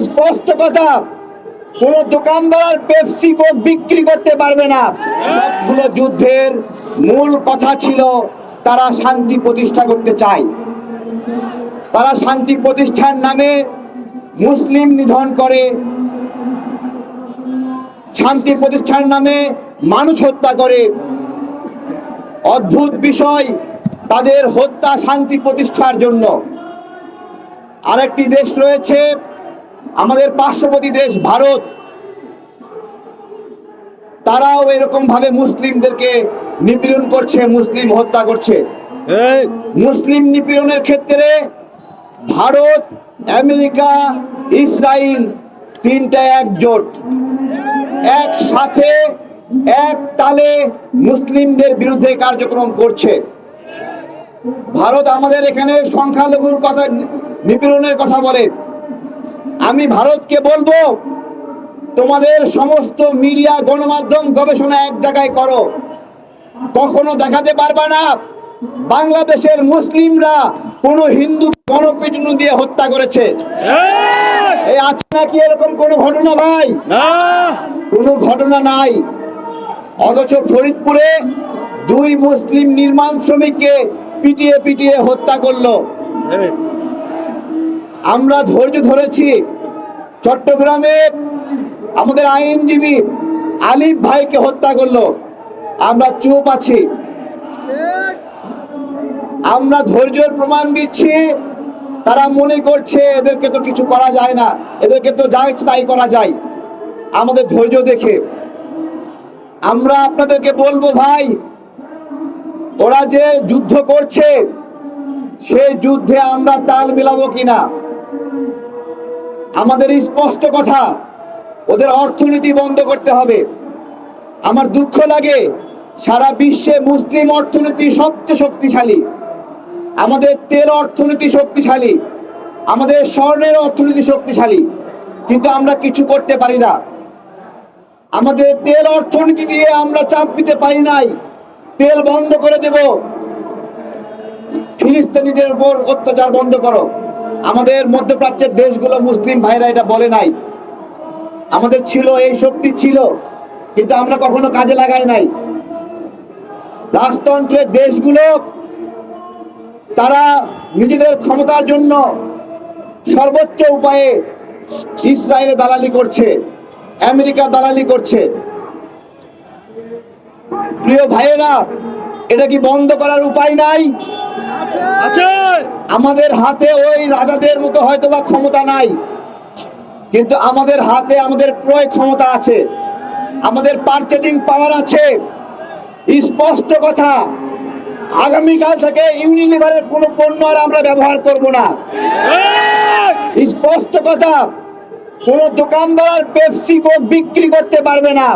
স্পষ্ট কথা, কোন দোকানদার পেপসি কোক বিক্রি করতে পারবে না। সবগুলো যুদ্ধের মূল কথা ছিল, তারা শান্তি প্রতিষ্ঠা করতে চায়। তারা শান্তি প্রতিষ্ঠার নামে মুসলিম নিধন করে। শান্তি প্রতিষ্ঠার নামে মানুষ হত্যা করে। অদ্ভুত বিষয় তাদের হত্যা শান্তি প্রতিষ্ঠার জন্য। আরেকটি দেশ রয়েছে আমাদের পার্শ্ববর্তী দেশ ভারত তারাও এরকম ভাবে মুসলিমদেরকে নিপীড়ন করছে মুসলিম হত্যা করছে। মুসলিম নিপীড়নের ক্ষেত্রে ভারত আমেরিকা ইসরায়েল তিনটা একজোট। একসাথে এক তালে মুসলিমদের বিরুদ্ধে কার্যক্রম করছে। ভারত আমাদের এখানে সংখ্যালঘুর কথা নিপীড়নের কথা বলে। আমি ভারতকে বলব তোমাদের সমস্ত মিডিয়া গণমাধ্যম গবেষণা এক জায়গায় করো। কখনো দেখাতে পারবে না বাংলাদেশের মুসলিমরা কোন হিন্দু গণপিটুনি দিয়ে হত্যা করেছে। এই আছে নাকি এরকম কোনো ঘটনা ভাই? কোনো ঘটনা নাই। অথচ ফরিদপুরে দুই মুসলিম নির্মাণ শ্রমিককে পিটিয়ে পিটিয়ে হত্যা করল। আমরা ধৈর্য ধরেছি। চট্টগ্রামে আমাদের আইনজীবী আলিফ ভাইকে হত্যা করল। আমরা চুপ আছি। আমরা ধৈর্যের প্রমাণ দিচ্ছি। তারা মনে করছে এদেরকে তো কিছু করা যায় না। এদেরকে তো যা তাই করা যায়। আমাদের ধৈর্য দেখে। আমরা আপনাদেরকে বলব ভাই, ওরা যে যুদ্ধ করছে, সেই যুদ্ধে আমরা তাল মিলাবো কিনা? আমাদের স্পষ্ট কথা, ওদের অর্থনীতি বন্ধ করতে হবে। আমার দুঃখ লাগে, সারা বিশ্বে মুসলিম অর্থনীতি সবচেয়ে শক্তিশালী। আমাদের তেল অর্থনীতি শক্তিশালী, আমাদের স্বর্ণের অর্থনীতি শক্তিশালী, কিন্তু আমরা কিছু করতে পারি না। আমাদের তেল অর্থনীতি দিয়ে আমরা চাপ দিতে পারি নাই, তেল বন্ধ করে দেব। ফিলিস্তিনিদের উপর অত্যাচার বন্ধ করো। আমাদের মধ্যপ্রাচ্যের দেশগুলো মুসলিম ভাইরা এটা বলে নাই। আমাদের ছিল, এই শক্তি ছিল, কিন্তু আমরা কখনো কাজে লাগাই নাই। রাজতন্ত্রের দেশগুলো, তারা নিজেদের ক্ষমতার জন্য সর্বোচ্চ উপায়ে ইসরায়েলে দালালি করছে, আমেরিকা দালালি করছে। প্রিয় ভাইয়েরা, এটা কি বন্ধ করার উপায় নাই? আছে। আমাদের হাতে ওই রাজাদের মতো হয়তো বা ক্ষমতা নাই। কিন্তু আমাদের হাতে আমাদের ক্রয় ক্ষমতা আছে। আমাদের পারচেজিং পাওয়ার আছে। স্পষ্ট কথা আগামীকাল থেকে ইউনিলিভারের কোনো পণ্য আর আমরা ব্যবহার করব না। স্পষ্ট কথা কোন দোকানদার পেপসি কোক বিক্রি করতে পারবে না।